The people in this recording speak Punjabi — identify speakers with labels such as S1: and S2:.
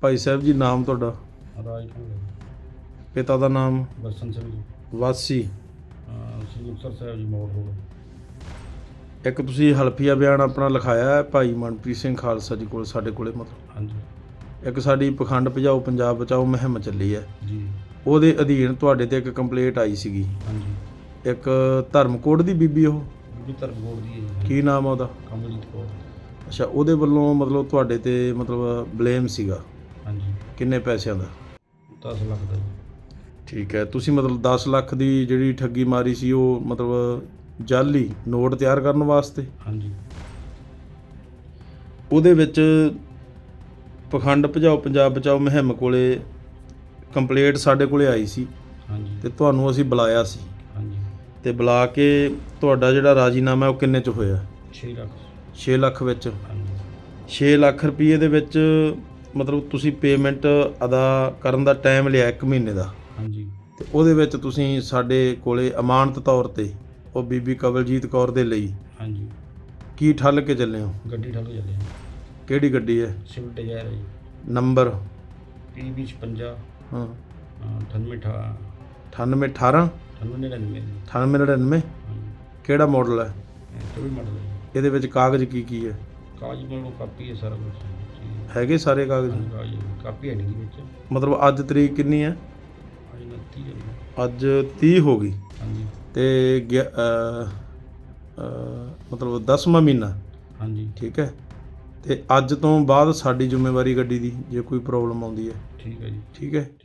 S1: ਭਾਈ ਸਾਹਿਬ ਜੀ ਨਾਮ ਤੁਹਾਡਾ?
S2: ਰਾਜ
S1: ਪਿਤਾ ਦਾ ਨਾਮ?
S2: ਬਸਨ ਸਿੰਘ ਜੀ।
S1: ਵਾਸੀ?
S2: ਅਹ ਸ੍ਰੀ ਮੁਕਤਸਰ ਸਾਹਿਬ ਜੀ ਮੋੜ ਰੋਡ
S1: ਇੱਕ ਤੁਸੀਂ ਹਲਫੀਆ ਬਿਆਨ ਆਪਣਾ ਲਿਖਾਇਆ ਹੈ ਭਾਈ ਮਨਪ੍ਰੀਤ ਸਿੰਘ ਖਾਲਸਾ ਜੀ ਕੋਲ ਸਾਡੇ ਕੋਲੇ ਮਤਲਬ?
S2: ਹਾਂਜੀ।
S1: ਇੱਕ ਸਾਡੀ ਪਖੰਡ ਭਜਾਓ ਪੰਜਾਬ ਬਚਾਓ ਮੁਹਿੰਮ ਚੱਲੀ ਹੈ।
S2: ਜੀ।
S1: ਉਹਦੇ ਅਧੀਨ ਤੁਹਾਡੇ ਤੇ ਇੱਕ ਕੰਪਲੇਂਟ ਆਈ ਸੀਗੀ।
S2: ਹਾਂਜੀ।
S1: ਇੱਕ ਧਰਮਕੋਟ ਦੀ ਬੀਬੀ ਉਹ?
S2: ਬੀਬੀ ਧਰਮਕੋਟ ਦੀ ਹੈ ਜੀ।
S1: ਕੀ ਨਾਮ ਆ ਉਹਦਾ?
S2: ਕਮਲਜੀਤ ਕੌਰ।
S1: ਅੱਛਾ ਉਹਦੇ ਵੱਲੋਂ ਮਤਲਬ ਤੁਹਾਡੇ ਤੇ ਮਤਲਬ ਬਲੇਮ ਸੀਗਾ। ਕਿੰਨੇ ਪੈਸਿਆਂ ਦਾ?
S2: 10 ਲੱਖ ਦਾ ਜੀ।
S1: ਠੀਕ ਹੈ ਤੁਸੀਂ ਮਤਲਬ 10 ਲੱਖ ਦੀ ਜਿਹੜੀ ਠੱਗੀ ਮਾਰੀ ਸੀ ਉਹ ਮਤਲਬ ਜਾਲੀ ਨੋਟ ਤਿਆਰ ਕਰਨ ਵਾਸਤੇ?
S2: ਹਾਂਜੀ।
S1: ਉਹਦੇ ਵਿੱਚ ਪਖੰਡ ਭਜਾਓ ਪੰਜਾਬ ਬਚਾਓ ਮੁਹਿੰਮ ਕੋਲੇ ਕੰਪਲੇਂਟ ਸਾਡੇ ਕੋਲੇ ਆਈ ਸੀ
S2: ਹਾਂਜੀ।
S1: ਤੇ ਤੁਹਾਨੂੰ ਅਸੀਂ ਬੁਲਾਇਆ ਸੀ।
S2: ਹਾਂਜੀ।
S1: ਤੇ ਬੁਲਾ ਕੇ ਤੁਹਾਡਾ ਜਿਹੜਾ ਰਾਜੀਨਾਮਾ ਹੈ ਉਹ ਕਿੰਨੇ ਚ ਹੋਇਆ?
S2: 6 ਲੱਖ।
S1: 6 ਲੱਖ ਵਿੱਚ।
S2: ਹਾਂਜੀ।
S1: 6 ਲੱਖ ਰੁਪਏ ਦੇ ਵਿੱਚ ਮਤਲਬ ਤੁਸੀਂ ਪੇਮੈਂਟ ਅਦਾ ਕਰਨ ਦਾ ਟਾਈਮ ਲਿਆ 1 ਮਹੀਨੇ ਦਾ।
S2: ਹਾਂਜੀ।
S1: ਤੇ ਉਹਦੇ ਵਿੱਚ ਤੁਸੀਂ ਸਾਡੇ ਕੋਲੇ ਅਮਾਨਤ ਤੌਰ ਤੇ ਉਹ ਬੀਬੀ ਕਵਲਜੀਤ ਕੌਰ ਦੇ ਲਈ
S2: ਹਾਂਜੀ।
S1: ਕੀ ਠੱਲ ਕੇ ਚੱਲੇ ਹੋ?
S2: ਗੱਡੀ ਠੱਲ ਚੱਲੇ
S1: ਕਿਹੜੀ ਗੱਡੀ ਹੈ?
S2: ਸਿਵਲ ਡਿਜ਼ਾਇਰ ਹੈ ਜੀ
S1: ਨੰਬਰ?
S2: PB 56
S1: ਹਾਂ।
S2: 98
S1: 98 18
S2: 98
S1: 9899
S2: ਹਾਂਜੀ।
S1: ਕਿਹੜਾ ਮਾਡਲ ਹੈ?
S2: ਇਹ ਤੋਂ ਵੀ ਮਾਡਲ ਹੈ।
S1: ਇਹਦੇ ਵਿੱਚ ਕਾਗਜ਼ ਕੀ ਕੀ ਹੈ?
S2: ਕਾਗਜ਼ ਕੋਲੋਂ ਕਾਪੀ ਹੈ ਸਾਰਾ ਕੁਝ
S1: ਹੈਗੇ ਸਾਰੇ ਕਾਗਜ਼?
S2: ਕਾਗਜ਼ ਕਾਪੀ ਹੈ ਨਹੀਂ ਵਿੱਚ।
S1: ਮਤਲਬ ਅੱਜ ਤਰੀਕ ਕਿੰਨੀ ਹੈ?
S2: ਅੱਜ 29 ਹੈ ਜੀ।
S1: ਅੱਜ 30 ਹੋ ਗਈ।
S2: ਹਾਂਜੀ।
S1: ਤੇ ਗਿਆ- ਅਹ, ਅਹ, ਮਤਲਬ 10ਵਾਂ ਮਹੀਨਾ।
S2: ਹਾਂਜੀ।
S1: ਠੀਕ ਹੈ? ਤੇ ਅੱਜ ਤੋਂ ਬਾਅਦ ਸਾਡੀ ਜ਼ਿੰਮੇਵਾਰੀ ਗੱਡੀ ਦੀ ਜੇ ਕੋਈ ਪ੍ਰੋਬਲਮ ਆਉਂਦੀ ਹੈ।
S2: ਠੀਕ ਹੈ ਜੀ।
S1: ਠੀਕ ਹੈ?